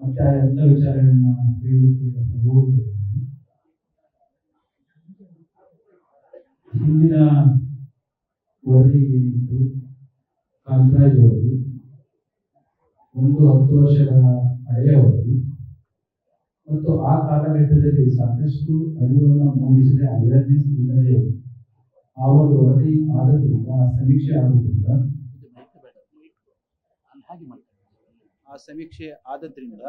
ಮತ್ತೆ ಆ ಎಲ್ಲ ವಿಚಾರಗಳನ್ನ ಹೇಳಲಿಕ್ಕೆ ಹೋಗುತ್ತೇನೆ ಹಿಂದಿನ ವರದಿ ಏನಿತ್ತು ಕಾಂತರಾಜ್ ವರದಿ ಒಂದು ಹತ್ತು ವರ್ಷದ ಹಳೆಯ ವರದಿ ಮತ್ತು ಆ ಕಾಲಘಟ್ಟದಲ್ಲಿ ಸಾಕಷ್ಟು ಅರಿವನ್ನು ಮೂಡಿಸದೆ ಅವೇರ್ನೆಸ್ ಇಲ್ಲದೆ ಆ ಒಂದು ವರದಿ ಆದದ್ರಿಂದ ಸಮೀಕ್ಷೆ ಆಗೋದ್ರಿಂದ ಆ ಸಮೀಕ್ಷೆ ಆದದ್ರಿಂದ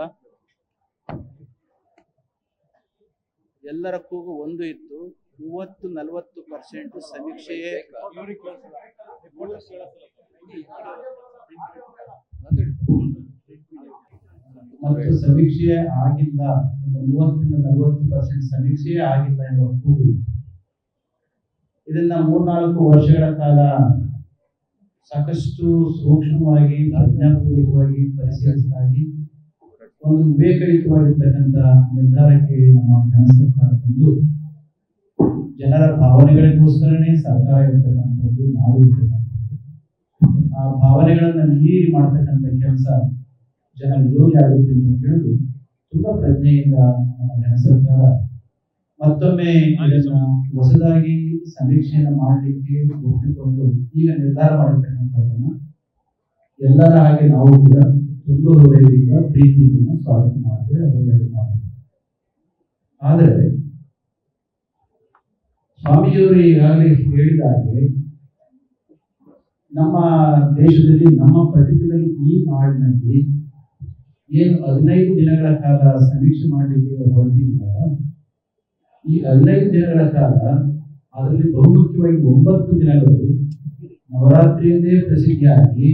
ಎಲ್ಲರ ಕೂಗು ಒಂದು ಇತ್ತು. ಮೂವತ್ತು, ನಲವತ್ತು ಪರ್ಸೆಂಟ್ ಸಮೀಕ್ಷೆಯೇ ಮತ್ತು ಸಮೀಕ್ಷೆ ಆಗಿಲ್ಲ. ಮೂವತ್ತರಿಂದ ನಲವತ್ತು ಪರ್ಸೆಂಟ್ ಸಮೀಕ್ಷೆಯೇ ಆಗಿಲ್ಲ ಎಂಬ ಕೂಗು. ಇದನ್ನ ಮೂರ್ನಾಲ್ಕು ವರ್ಷಗಳ ಕಾಲ ಸಾಕಷ್ಟು ಸೂಕ್ಷ್ಮವಾಗಿ ಪ್ರಜ್ಞಾಪೂರ್ವಕವಾಗಿ ಪರಿಶೀಲಿಸಲಾಗಿ ಒಂದು ವಿವೇಕಯುತವಾಗಿರ್ತಕ್ಕಂಥ ನಿರ್ಧಾರಕ್ಕೆ ನಮ್ಮ ಜನ ಸರ್ಕಾರ ಬಂದು ಜನರ ಭಾವನೆಗಳಿಗೋಸ್ಕರನೇ ಸರ್ಕಾರ ಇರ್ತಕ್ಕಂಥದ್ದು, ನಾವು ಇರ್ತಕ್ಕಂಥದ್ದು. ಆ ಭಾವನೆಗಳನ್ನು ಮೀರಿ ಮಾಡ್ತಕ್ಕಂಥ ಕೆಲಸ ಜನ ವಿರೋಧಿ ಆಗುತ್ತೆ ಅಂತ ತಿಳಿದು ತುಂಬ ಪ್ರಜ್ಞೆಯಿಂದ ನಮ್ಮ ಜನ ಸರ್ಕಾರ ಮತ್ತೊಮ್ಮೆ ಹೊಸದಾಗಿ ಸಮೀಕ್ಷೆಯನ್ನು ಮಾಡಲಿಕ್ಕೆ ಒಪ್ಪಿಕೊಂಡು ಈಗ ನಿರ್ಧಾರ ಮಾಡಿರ್ತಕ್ಕಂಥದ್ದನ್ನ ಎಲ್ಲರ ಹಾಗೆ ನಾವು ಕೂಡ ತುಂಬ ಹೃದಯದಿಂದ ಪ್ರೀತಿಯಿಂದ ಸ್ವಾಗತ ಮಾಡಿದ್ರೆ ಅದರಲ್ಲಿ ಆದರೆ ಸ್ವಾಮೀಜಿಯವರು ಈಗಾಗಲೇ ಹೇಳಿದ ಹಾಗೆ ನಮ್ಮ ದೇಶದಲ್ಲಿ, ನಮ್ಮ ಪರ್ಟಿಕ್ಯುಲರ್ ಈ ನಾಡಿನಲ್ಲಿ ಏನು ಹದಿನೈದು ದಿನಗಳ ಕಾಲ ಸಮೀಕ್ಷೆ ಮಾಡಲಿಕ್ಕೆ ಹೊರಟಿದ್ದಾರೆ ಈ ಹದಿನೈದು ದಿನಗಳ ಕಾಲ ಅದರಲ್ಲಿ ಬಹುಮುಖ್ಯವಾಗಿ ಒಂಬತ್ತು ದಿನಗಳು ನವರಾತ್ರಿಯಂದೇ ಪ್ರಸಿದ್ಧಿಯಾಗಿ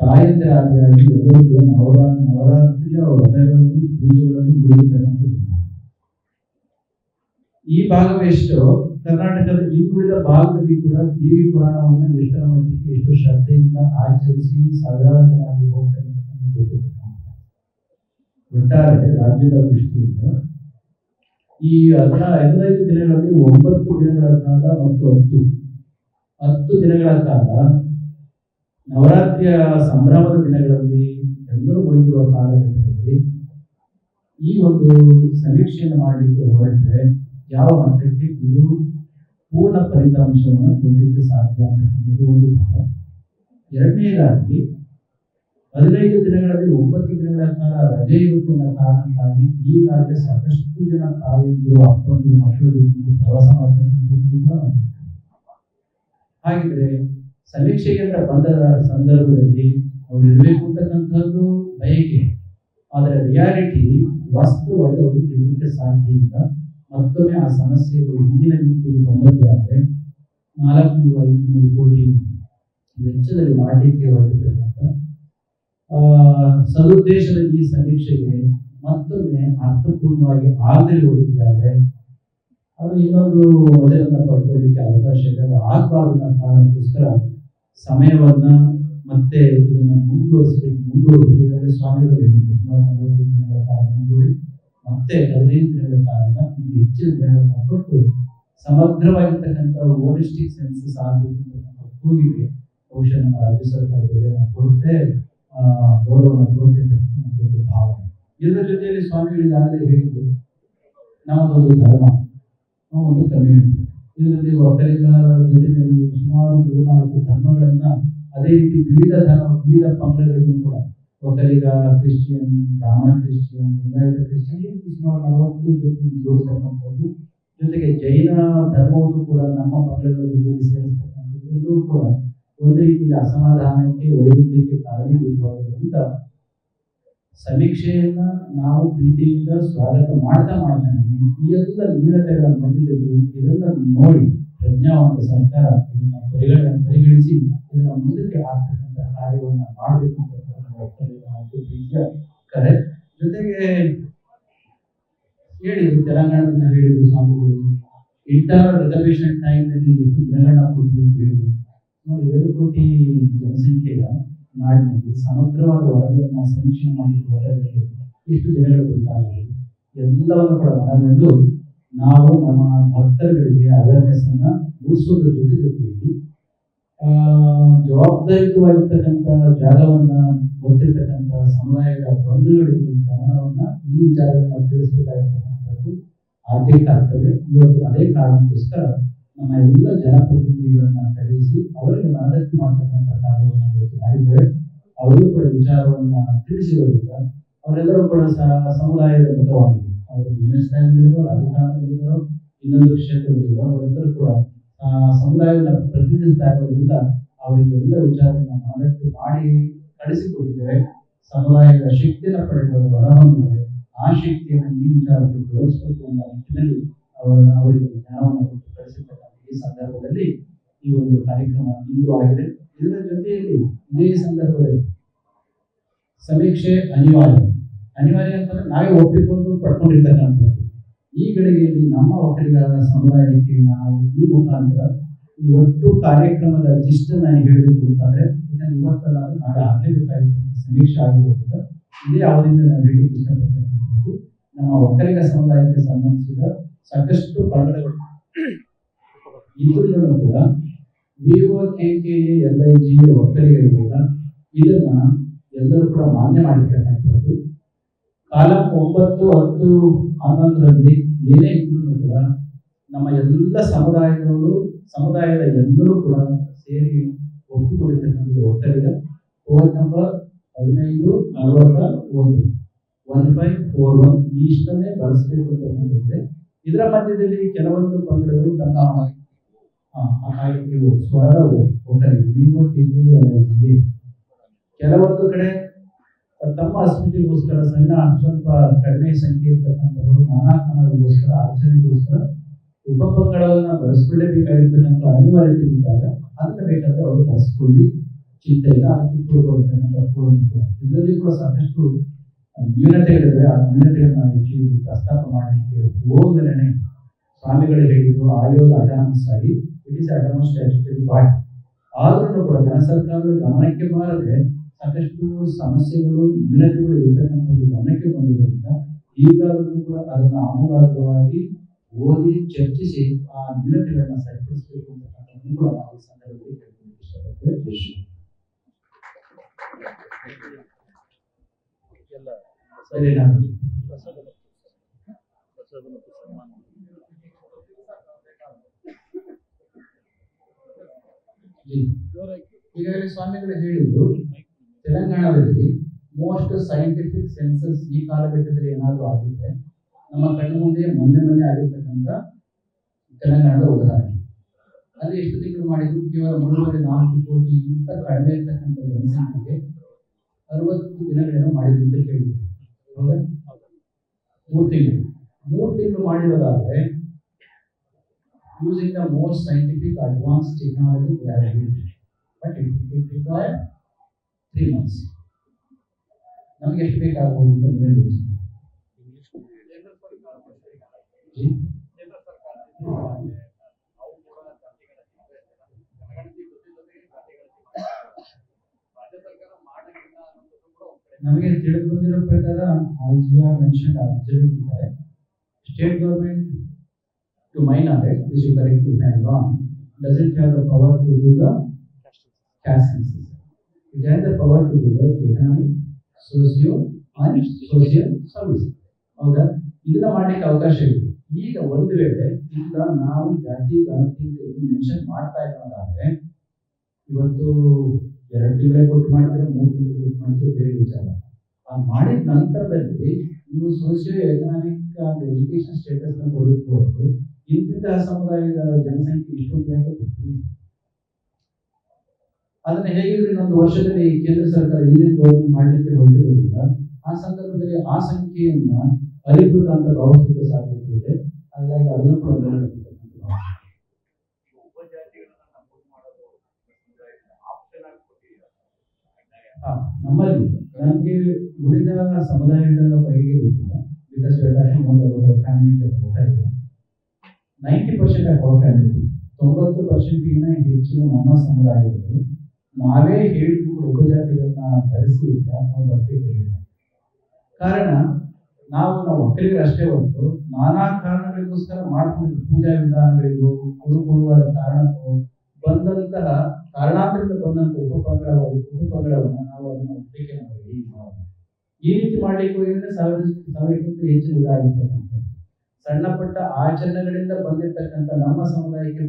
ತಾಯಂದಿರಾಗಿ ಆಗಿ ಎಲ್ಲರಿಗೂ ನವರ ನವರಾತ್ರಿಯ ವ್ರತಗಳಲ್ಲಿ ಪೂಜೆಗಳನ್ನು ಮುಗಿಯುತ್ತಕ್ಕಂಥದ್ದು ಈ ಭಾಗವೆಷ್ಟು ಕರ್ನಾಟಕದ ಇನ್ನುಳಿದ ಭಾಗದಲ್ಲಿ ಕೂಡ ದೇವಿ ಪುರಾಣವನ್ನು ಎಷ್ಟರ ಮಟ್ಟಿಗೆ ಎಷ್ಟು ಶ್ರದ್ಧೆಯಿಂದ ಆಚರಿಸಿ ಅಲ್ಲಿ ಹೋಗ್ತಾರೆ ಒಟ್ಟಾರೆ ರಾಜ್ಯದ ದೃಷ್ಟಿಯಿಂದ ಈ ಹದಿನ ಹದಿನೈದು ದಿನಗಳಲ್ಲಿ ಒಂಬತ್ತು ದಿನಗಳ ಕಾಲ ಮತ್ತು ಹತ್ತು. ಹತ್ತು ದಿನಗಳ ಕಾಲ ನವರಾತ್ರಿಯ ಸಂಭ್ರಮದ ದಿನಗಳಲ್ಲಿ ಎಲ್ಲರೂ ಮುಳುಗಿರುವ ಕಾಲಘಟ್ಟದಲ್ಲಿ ಈ ಒಂದು ಸಮೀಕ್ಷೆಯನ್ನು ಮಾಡಲಿಕ್ಕೆ ಹೊರಟ್ರೆ ಯಾವ ಮಟ್ಟಕ್ಕೆ ಇದು ಪೂರ್ಣ ಫಲಿತಾಂಶವನ್ನು ಕೊಡಲಿಕ್ಕೆ ಸಾಧ್ಯ ಅಂತಕ್ಕಂಥದ್ದು ಒಂದು ಭಾವ. ಎರಡನೇದಾಗಿ ಹದಿನೈದು ದಿನಗಳಲ್ಲಿ ಒಂಬತ್ತು ದಿನಗಳ ಕಾಲ ರಜೆ ಇರುತ್ತಿನ ಕಾರಣಕ್ಕಾಗಿ ಈಗಾಗಲೇ ಸಾಕಷ್ಟು ಜನ ತಾಯಿಯಿಂದ ಅಪ್ಪಂದು ಮಕ್ಕಳು ಪ್ರವಾಸ ಮಾಡ್ತಕ್ಕಂಥದ್ದು. ಹಾಗಿದ್ರೆ ಸಮೀಕ್ಷೆಗೆ ಅಂತ ಬಂದ ಸಂದರ್ಭದಲ್ಲಿ ಅವ್ರು ಇರಬೇಕು ಅಂತಕ್ಕಂಥದ್ದು ಬಯಕೆ ಆದರೆ ರಿಯಾಲಿಟಿ ವಾಸ್ತವವಾಗಿ ಅವರು ಇರಲಿಕ್ಕೆ ಸಾಧ್ಯ ಇಲ್ಲ ಮತ್ತೊಮ್ಮೆ ಆ ಸಮಸ್ಯೆಗಳು ಹಿಂದಿನ ರೀತಿಯಲ್ಲಿ ಬಂದದ್ದೇ ಆದರೆ ನಾಲ್ಕು ಐದುನೂರು ಕೋಟಿ ವೆಚ್ಚದಲ್ಲಿ ಮಾಡಲಿಕ್ಕೆ ಹೊರಟಿರ್ತಕ್ಕಂಥ ಸದುದ್ದೇಶದ ಈ ಸಮೀಕ್ಷೆಗೆ ಮತ್ತೊಮ್ಮೆ ಅರ್ಥಪೂರ್ಣವಾಗಿ ಆಗದೆ ಹೋಗಿದ್ದಾರೆ ಅದು ಇನ್ನೊಂದು ಮೊದಲನ್ನ ಪಡ್ಕೊಳ್ಳಿಕ್ಕೆ ಅವಕಾಶ ಇದೆ. ಆಗಬಾರ್ದು ಕಾರಣಕ್ಕೋಸ್ಕರ ಸಮಯವನ್ನ ಮತ್ತೆ ಇದನ್ನ ಮುಂದುವರಿಸಬೇಕು. ಈಗಾಗಲೇ ಸ್ವಾಮಿಗಳು ಮುಂದೂಡಿ ಮತ್ತೆ ಹದಿನೈದು ದಿನಗಳ ಕಾರಣ ಹೆಚ್ಚಿನ ದಿನಗಳನ್ನು ಕೊಟ್ಟು ಸಮಗ್ರವಾಗಿರ್ತಕ್ಕಂಥ ಹೋಲಿಸ್ಟಿಕ್ ಸೆನ್ಸಸ್ ಆಗಬೇಕು ಅಂತಕ್ಕಂಥ ಕೂಗಿಗೆ ಬಹುಶಃ ನಮ್ಮ ರಾಜ್ಯ ಬೆಲೆ ನಾವು ಕೊಡುತ್ತೆ ಗೌರವವನ್ನು ಒಂದು ಭಾವನೆ. ಇದರ ಜೊತೆಯಲ್ಲಿ ಸ್ವಾಮಿಗಳು ಈಗಾಗಲೇ ಹೇಳಿದ್ರು ನಮ್ಮದೊಂದು ಧರ್ಮ ನಾವು ಒಂದು ಕಮ್ಯುನಿಟಿ ಇದರಲ್ಲಿ ಒಕ್ಕಲಿಗರ ಜೊತೆಯಲ್ಲಿ ಸುಮಾರು ಮೂರ್ನಾಲ್ಕು ಧರ್ಮಗಳನ್ನ ಅದೇ ರೀತಿ ವಿವಿಧ ಧರ್ಮ, ವಿವಿಧ ಪಂಗಡಗಳಿಗೂ ಕೂಡ Vokkaliga Christian, Brahmin Christian, Lingayat Christian, ಈ ಸುಮಾರು ನಲವತ್ತು ಜೊತೆ ಜೋಡಿಸ್ತಕ್ಕಂಥದ್ದು. ಜೊತೆಗೆ ಜೈನ ಧರ್ಮವನ್ನು ಕೂಡ ನಮ್ಮ ಪಂಗಡಗಳ ಜೊತೆಗೆ ಸೇರಿಸ್ತಕ್ಕಂಥದ್ದು ಕೂಡ ಒಂದು ರೀತಿಯ ಅಸಮಾಧಾನಕ್ಕೆ ವೈರುಧ್ಯಕ್ಕೆ ಕಾರಣೀಭೂತವಾಗಿರೋದ್ರಿಂದ ಸಮೀಕ್ಷೆಯನ್ನ ನಾವು ಪ್ರೀತಿಯಿಂದ ಸ್ವಾಗತ ಮಾಡ್ತಾ ಮಾಡ್ತಾನೆ. ಈ ಎಲ್ಲ ನ್ಯೂನತೆಗಳ ಮಧ್ಯದಲ್ಲಿ ಇದನ್ನ ನೋಡಿ ಪ್ರಜ್ಞಾವಂತ ಸರ್ಕಾರ ಇದನ್ನ ಪರಿಗಣ, ಪರಿಗಣಿಸಿ ಇದನ್ನ ಮುಂದಕ್ಕೆ ಆಗ್ತಕ್ಕಂಥ ಕಾರ್ಯವನ್ನ ಮಾಡಬೇಕು ಅಂತ ಕರೆ, ಜೊತೆಗೆ ಹೇಳಿದ್ರು, ತೆಲಂಗಾಣದಿಂದ ಹೇಳಿದ್ರು ಸ್ವಾಮಿಗಳು. ಇಂಟರ್ ರಿಸರ್ವೇಶನ್ ಟೈಮ್ನಲ್ಲಿ ಎಷ್ಟು ದಿನಗಳನ್ನ ಕೊಡ್ತೀವಿ ಅಂತ ಹೇಳಿದ್ರು. ಸುಮಾರು ಏಳು ಕೋಟಿ ಜನಸಂಖ್ಯೆಯ ನಾಡಿನಲ್ಲಿ ಸಮಗ್ರವಾದ ವರದಿಯನ್ನು ಸಮೀಕ್ಷೆ ಮಾಡಿ ಹೊರಗಡೆ ಎಷ್ಟು ಜನಗಳು ಬೇಕಾಗಿದೆ ಎಲ್ಲವನ್ನು ಕೂಡ ಮನಗಂಡು ನಾವು ನಮ್ಮ ಭಕ್ತರುಗಳಿಗೆ ಅವೇರ್ನೆಸ್ ಅನ್ನ ಮೂಡಿಸೋದ್ರ ಜೊತೆ ಜೊತೆಯಲ್ಲಿ ಜವಾಬ್ದಾರಿಯುತವಾಗಿರ್ತಕ್ಕಂಥ ಜಾಗವನ್ನ, ಗೊತ್ತಿರ್ತಕ್ಕಂಥ ಸಮುದಾಯದ ಬಂಧುಗಳಿಗೆ ಗಮನವನ್ನ ಈ ವಿಚಾರಗಳನ್ನ ತಿಳಿಸಬೇಕಾಗಿರ್ತಕ್ಕಂಥದ್ದು ಆದ್ಯತೆ ಆಗ್ತದೆ. ಇವತ್ತು ಅದೇ ಕಾರಣಕ್ಕೋಸ್ಕರ ನಮ್ಮ ಎಲ್ಲ ಜನಪ್ರತಿನಿಧಿಗಳನ್ನ ಕರೆಸಿ ಅವರಿಗೆ ಮನದಟ್ಟು ಮಾಡ್ತಕ್ಕಂಥ ಕಾರ್ಯವನ್ನು ಇವತ್ತು ಮಾಡಿದ್ದೇವೆ. ಅವರಿಗೂ ಕೂಡ ವಿಚಾರವನ್ನ ತಿಳಿಸಿರೋದ್ರಿಂದ ಅವರೆಲ್ಲರೂ ಕೂಡ ಸಹ ಸಮುದಾಯದ ಮುಖವಾಗಿದೆ ಅವರು ಬಿಸ್ನೆಸ್ ಲೈನ್ಗಳಿರೋ ರಾಜಕಾರಣದಲ್ಲಿರೋ ಇನ್ನೊಂದು ಕ್ಷೇತ್ರದಲ್ಲಿರೋ ಅವರೆಲ್ಲರೂ ಕೂಡ ಸಮುದಾಯದ ಪ್ರತಿನಿಧಿಸ್ತಾ ಅವರಿಗೆ ಎಲ್ಲ ವಿಚಾರವನ್ನು ಮನದಟ್ಟು ಮಾಡಿ ಕಳಿಸಿಕೊಟ್ಟಿದ್ದೇವೆ. ಸಮುದಾಯದ ಶಕ್ತಿಯನ್ನು ಪಡೆದ ಹೊರಹೊಮ್ಮಿದೆ ಆ ಶಕ್ತಿಯನ್ನು ಈ ವಿಚಾರಕ್ಕೆ ಬಳಸಬೇಕು ಎಂಬ ನಿಟ್ಟಿನಲ್ಲಿ ಅವರನ್ನು ಅವರಿಗೆ ಜ್ಞಾನವನ್ನು ಕೊಟ್ಟು ಕಳಿಸಿರ್ತಕ್ಕಂಥ ಈ ಸಂದರ್ಭದಲ್ಲಿ ಈ ಒಂದು ಕಾರ್ಯಕ್ರಮ ಇಂದು ಆಗಿದೆ. ಇದರ ಜೊತೆಯಲ್ಲಿ ಇದೇ ಸಂದರ್ಭದಲ್ಲಿ ಸಮೀಕ್ಷೆ ಅನಿವಾರ್ಯ. ಅನಿವಾರ್ಯ ಅಂತಂದ್ರೆ ನಾವೇ ಒಪ್ಪಿಕೊಂಡು ಪಡ್ಕೊಂಡಿರ್ತಕ್ಕಂಥದ್ದು. ಈ ಗಳಿಗೆಯಲ್ಲಿ ನಮ್ಮ ಒಕ್ಕಲಿಗರ ಸಮುದಾಯಕ್ಕೆ ನಾವು ಈ ಮುಖಾಂತರ ಈ ಒಟ್ಟು ಕಾರ್ಯಕ್ರಮದ ಜಿಸ್ಟ್ ನಾನು ಹೇಳಬೇಕು ಅಂತಂದ್ರೆ ಇದನ್ನು ಇವತ್ತಲ್ಲ ನಾಳೆ ಆಗಲೇಬೇಕಾಗಿರ್ತಕ್ಕಂಥ ಸಮೀಕ್ಷೆ ಆಗಿರೋದ್ರಿಂದ ಇದೇ ಅವಧಿಯಿಂದ ನಾವು ಹೇಳಲಿಕ್ಕೆ ಇಷ್ಟಪಡ್ತಕ್ಕಂಥದ್ದು. ನಮ್ಮ ಒಕ್ಕಲಿಗ ಸಮುದಾಯಕ್ಕೆ ಸಂಬಂಧಿಸಿದ ಸಾಕಷ್ಟು ಪಂಗಡಗಳು ಇದ್ರೂ ಕೂಡ V O K K A L I G ಒಕ್ಕಲಿಗರಿಗೆಲ್ಲ ಇದನ್ನ ಎಲ್ಲರೂ ಕೂಡ ಮಾನ್ಯ ಮಾಡಿರ್ತಕ್ಕಂಥದ್ದು. ಕಾಲ ಒಂಬತ್ತು, ಹತ್ತು, ಹನ್ನೊಂದರಲ್ಲಿ ಏನೇ ಇದ್ರೂ ಕೂಡ ನಮ್ಮ ಎಲ್ಲ ಸಮುದಾಯದವರು, ಸಮುದಾಯದ ಎಲ್ಲರೂ ಕೂಡ ಸೇರಿ ಒಪ್ಪಿಕೊಂಡಿರ್ತಕ್ಕಂಥದ್ದು ಒಕ್ಕಲಿಗ. ಫೋನ್ ನಂಬರ್ ಹದಿನೈದು, ನಲವತ್ತ ಒಂದು. ಒನ್ ಫೈವ್ ಫೋರ್ ಒನ್ ಇಷ್ಟನ್ನೇ ಬಳಸಬೇಕು ಅಂತಕ್ಕಂಥದ್ದೇ. ಇದರ ಮಧ್ಯದಲ್ಲಿ ಕೆಲವೊಂದು ಪಂಗಡಗಳು ತಮ್ಮ ಇವು ಸ್ವರವು ಅಲೈನ್ಸ್ಗೆ ಕೆಲವೊಂದು ಕಡೆ ತಮ್ಮ ಅಸ್ಮಿತೆಗೋಸ್ಕರ, ಸಣ್ಣ, ಸ್ವಲ್ಪ ಕಡಿಮೆ ಸಂಖ್ಯೆ ಇರ್ತಕ್ಕಂಥವರು ನಾನಾ ಕಾರಣಗಳಿಗೋಸ್ಕರ ಆಚರಣೆಗೋಸ್ಕರ ಉಪಪಂಗಡವನ್ನ ಬಳಸ್ಕೊಳ್ಳೇಬೇಕಾಗಿರ್ತಕ್ಕಂಥ ಅನಿವಾರ್ಯತೆ ಇದ್ದಾಗ ಅದಕ್ಕೆ ಬೇಕಾದ್ರೆ ಅವರು ಬಳಸ್ಕೊಳ್ಳಿ. ಚಿಂತೆ ಇಲ್ಲ, ಅದಕ್ಕೆ ಕೂಡ. ಇದರಲ್ಲಿ ಕೂಡ ಸಾಕಷ್ಟು ನ್ಯೂನತೆಗಳಿವೆ. ಆ ನ್ಯೂನತೆಗಳನ್ನ ಹೆಚ್ಚು ಪ್ರಸ್ತಾಪ ಮಾಡಲಿಕ್ಕೆ ಹೋಗದಲೇ ಸ್ವಾಮಿಗಳು ಹೇಳಿದ್ರು ಆಯೋಗ ಅಟಾನಮಸ್ ಇಟ್ ಸ್ಟ್ಯಾಚ್ಯುಟರಿ ಬಾಡಿ ಆದ್ರೂ ಕೂಡ ಜನ ಸರ್ಕಾರದ ಗಮನಕ್ಕೆ ಬಾರದೆ ಸಾಕಷ್ಟು ಸಮಸ್ಯೆಗಳು ನ್ಯೂನತೆಗಳು ಇರತಕ್ಕಂಥದ್ದು ಗಮನಕ್ಕೆ ಬಂದಿರೋದ್ರಿಂದ ಈಗಾಗಲೂ ಕೂಡ ಅದನ್ನು ಆಮೂಲಾಗ್ರವಾಗಿ ಓದಿ ಚರ್ಚಿಸಿ ಆ ನ್ಯೂನತೆಗಳನ್ನ ಸರಿಪಡಿಸಬೇಕು ಅಂತಕ್ಕಂಥದ್ದನ್ನು ಕೂಡ ನಾವು ಈ ಸಂದರ್ಭದಲ್ಲಿ ಕೇಳ್ಕೊಂಡು ಇಷ್ಟಪಡ್ತೇವೆ ಸರಿ ನಾನು ಪ್ರಸಾದ ಮತ್ತು ಪ್ರಸಾದ ಮತ್ತು ಸನ್ಮಾನ ಜಿ. ಈಗಾಗಲೇ ಸ್ವಾಮಿಗಳು ಹೇಳಿದ್ರು, ತೆಲಂಗಾಣದಲ್ಲಿ ಮೋಸ್ಟ್ ಸೈಂಟಿಫಿಕ್ ಸೆನ್ಸಸ್ ಈ ಕಾಲಘಟ್ಟದಲ್ಲಿ ಏನಾದರೂ ಆಗಿದೆ ನಮ್ಮ ಕಣ್ಣು ಮುಂದೆ, ಮೊನ್ನೆ ಮೊನ್ನೆ ಆಗಿರ್ತಕ್ಕಂಥ ತೆಲಂಗಾಣದ ಉದಾಹರಣೆ. ಅಲ್ಲಿ ಎಷ್ಟು ತಿಂಗಳು ಮಾಡಿದ್ರು? ಕೇವಲ ಮೂರುವರೆ ನಾಲ್ಕು ಕೋಟಿ ಇಂತ ಕಡಿಮೆ ಇರ್ತಕ್ಕಂಥ ಜನಸಂಖ್ಯೆಗೆ ಅರವತ್ತು ದಿನಗಳೇನೋ ಮಾಡಿದ್ರು ಅಂತ ಕೇಳಿದ್ರು. ಮೂರು ತಿಂಗಳು. ಮೂರು ತಿಂಗಳು ಮಾಡಿರೋದಾದ್ರೆ using the most scientific advanced technology they are using. But it, it required three months. ನಮ್ಗೆ ಎಷ್ಟು ಬೇಕಾಗಬಹುದು ಅಂತ ನೀವು ಹೇಳಿ ಇಂಗ್ಲಿಷ್ ಜಿ? ನಮಗೆ ತಿಳಿದು ಬಂದಿರೋ ಪ್ರಕಾರ as you have mention absolute ಇದ್ದಾರೆ state government my knowledge which you correct if I wrong doesn't have the power to do the caste census. It has the power to do the economic, socio and social service. ಹೌದಾ ಇದನ್ನ ಮಾಡ್ಲಿಕ್ಕೆ ಅವಕಾಶ ಇದೆ ಈಗ ಒಂದು ವೇಳೆ ಈಗ ನಾವು ಜಾತಿ ಗಣತಿ ಮೆನ್ಷನ್ ಮಾಡ್ತಾ ಇರೋದಾದ್ರೆ ಇವತ್ತು ಎರಡು ತಿಂಗಳೇ ಕೊಟ್ಟು ಮಾಡ್ತಾರೆ ಮೂರು ತಿಂಗಳು ಕೊಟ್ಟು ಮಾಡ್ತಾರೆ ಬೇರೆ ವಿಚಾರ ಆ ಮಾಡಿದ ನಂತರದಲ್ಲಿ ನೀವು ಸೋಷಿಯೋ ಎಕನಾಮಿಕ್ ಎಜುಕೇಶನ್ ಸ್ಟೇಟಸ್ನ ಕೊಡುವುದು ಇಂತಹ ಸಮುದಾಯದ ಜನಸಂಖ್ಯೆ ಇಷ್ಟೊಂದು ಯಾಕೆ ಅದನ್ನ ಹೇಗಿದ್ರೆ ಒಂದು ವರ್ಷದಲ್ಲಿ ಕೇಂದ್ರ ಸರ್ಕಾರ ಯೂನಿಯನ್ ಗೌರ್ಮೆಂಟ್ ಮಾಡಲಿಕ್ಕೆ ಹೊರಟಿರೋದ್ರಿಂದ ಆ ಸಂದರ್ಭದಲ್ಲಿ ಆ ಸಂಖ್ಯೆಯನ್ನ ಅಧಿಕೃತ ಅಂತ ಭಾವಿಸಲಿಕ್ಕೆ ಸಾಧ್ಯತೆ ಇದೆ. ಹಾಗಾಗಿ ಅದನ್ನು ಕೂಡ ನಮ್ಮಲ್ಲಿ ನಮಗೆ ಉಳಿದ ಸಮುದಾಯಗಳ ಬಗೆಗೆ ಗೊತ್ತಿಲ್ಲ. ಬಿಕಾಸ್ ಫ್ಯಾಮಿಲಿ ನೈಂಟಿ ಪರ್ಸೆಂಟ್ ಆಗಿ ಫ್ಯಾಮಿಲಿ ತೊಂಬತ್ತು ಪರ್ಸೆಂಟ್ಗಿಂತ ಹೆಚ್ಚಿನ ನಮ್ಮ ಸಮುದಾಯದವರು ನಾವೇ ಹೇಳಿಕೊಂಡು ಉಪಜಾತಿಗಳನ್ನ ಧರಿಸಿ ನಾವು ಬರ್ತಿದ್ದೇವೆ ಕಾರಣ, ನಾವು ನಾವು ಒಕ್ಕಲಿಗರು ಅಷ್ಟೇ ಹೊರತು ನಾನಾ ಕಾರಣಗಳಿಗೋಸ್ಕರ ಮಾಡ್ಕೊಂಡಿದ್ದ ಪೂಜಾ ವಿಧಾನಗಳಿಗೂ ಕುರುಕುಳುವ ಕಾರಣಕ್ಕೂ ಬಂದಂತಹ ಕಾರಣಾಂತರದಿಂದ ಬಂದಂತಹ ಉಪಪಂಗಡ, ಉಪಪಂಗಡವನ್ನ ನಾವು ಅದನ್ನು ಒಪ್ಪಿಗೆ ಮಾಡಿ ಈ ರೀತಿ ಮಾಡ್ಲಿಕ್ಕೆ ಹೋಗಿದ್ರೆ ಸಾವಿರ ಸಾವಿರಕ್ಕಿಂತ ಹೆಚ್ಚು ಇದಾಗಿರ್ತಕ್ಕಂಥದ್ದು ಸಣ್ಣ ಪುಟ್ಟ ಆಚರಣೆಗಳಿಂದ ಬಂದಿರತಕ್ಕಂಥ ನಮ್ಮ ಸಮುದಾಯಕ್ಕೆ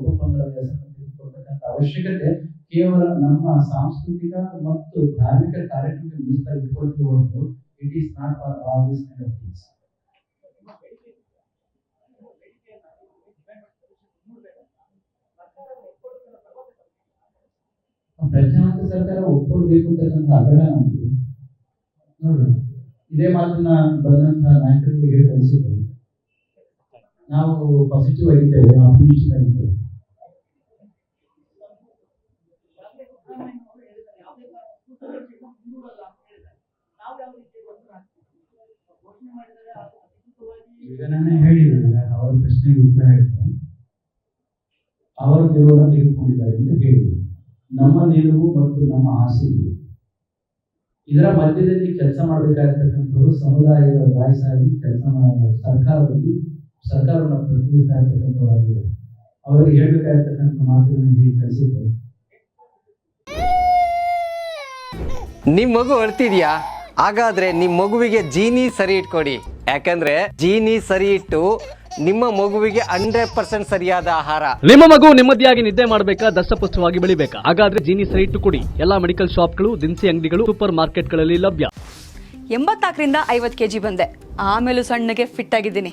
ಉಪಪಂಗಡದ ಹೆಸರನ್ನು ತೆಗೆದುಕೊಳ್ತಕ್ಕಂಥ ಅವಶ್ಯಕತೆ ಕೇವಲ ನಮ್ಮ ಸಾಂಸ್ಕೃತಿಕ ಮತ್ತು ಧಾರ್ಮಿಕ ಕಾರ್ಯಕ್ರಮಕ್ಕೆ ಮೀಸಲಾಗಿ ಇಟ್ಕೊಳ್ತೀವಿ it is not for all this kind of things ಪ್ರಜ್ಞಾವಂತ ಸರ್ಕಾರ ಒಪ್ಕೊಳ್ಬೇಕು ಅಂತಕ್ಕಂಥ ಆಗ್ರಹ ನಮ್ದು. ನೋಡ್ರಿ, ಇದೇ ಮಾತನ್ನ ಬಂದಂತಹ ನಾಯಕರಿಗೆ ಕಳಿಸಿದ್ದೇವೆ ನಾವು ಪಾಸಿಟಿವ್ ಆಗಿದ್ದೇವೆ ಆಪ್ಟಿಮಿಸ್ಟಿಕ್ ಆಗಿದ್ದೇವೆ. ಈಗ ನಾನೇ ಹೇಳಿದ್ರಲ್ಲ ಅವರ ಪ್ರಶ್ನೆಗೆ ಉತ್ತರ ಹೇಳ್ತಾರೆ ಅವರ ನಿಲುವನ್ನ ತೆಗೆದುಕೊಂಡಿದ್ದಾರೆ ಅಂತ ಹೇಳಿದ್ರು ನಮ್ಮ ನಿಲುವು ಮತ್ತು ನಮ್ಮ ಆಸೆ ಇದೆ. ಇದರ ಮಧ್ಯದಲ್ಲಿ ಕೆಲಸ ಮಾಡಬೇಕಾಗಿರ್ತಕ್ಕಂಥವ್ರು ಸಮುದಾಯದ ವಾಯ್ಸ್ ಆಗಿ ಕೆಲಸ ಸರ್ಕಾರದಲ್ಲಿ ಸರ್ಕಾರವನ್ನು ಪ್ರತಿನಿಧಿಸ್ತಾ ಇರ್ತಕ್ಕಂಥವರಾಗಿದ್ದಾರೆ. ಅವರಿಗೆ ಹೇಳಬೇಕಾಗಿರ್ತಕ್ಕಂಥ ಮಾತುಗಳನ್ನ ಹೇಳಿ ಕಳಿಸಿದ್ದೆ ನಿಮ್ ಮಗು ಅಳ್ತಿದ್ಯಾ? ಹಾಗಾದ್ರೆ ನಿಮ್ ಮಗುವಿಗೆ ಜೀನಿ ಸರಿ ಇಟ್ಕೊಡಿ. ಯಾಕಂದ್ರೆ ಜೀನಿ ಸರಿ ಇಟ್ಟು ನಿಮ್ಮ ಮಗುವಿಗೆ ಹಂಡ್ರೆಡ್ ಪರ್ಸೆಂಟ್ ಸರಿಯಾದ ಆಹಾರ. ನಿಮ್ಮ ಮಗು ನೆಮ್ಮದಿಯಾಗಿ ನಿದ್ದೆ ಮಾಡಬೇಕಾ ದಷ್ಟಪುಷ್ಟವಾಗಿ ಬೆಳಿಬೇಕಾ? ಹಾಗಾದ್ರೆ ಜೀನಿ ಸರಿ ಇಟ್ಟು ಕೊಡಿ. ಎಲ್ಲಾ ಮೆಡಿಕಲ್ ಶಾಪ್ಗಳು ದಿನಸಿ ಅಂಗಡಿಗಳು ಸೂಪರ್ ಮಾರ್ಕೆಟ್ಗಳಲ್ಲಿ ಲಭ್ಯ. ಎಂಬತ್ತಾಕರಿಂದ ಐವತ್ತು ಕೆ ಜಿ ಬಂದೆ. ಆಮೇಲೂ ಸಣ್ಣಗೆ ಫಿಟ್ ಆಗಿದ್ದೀನಿ.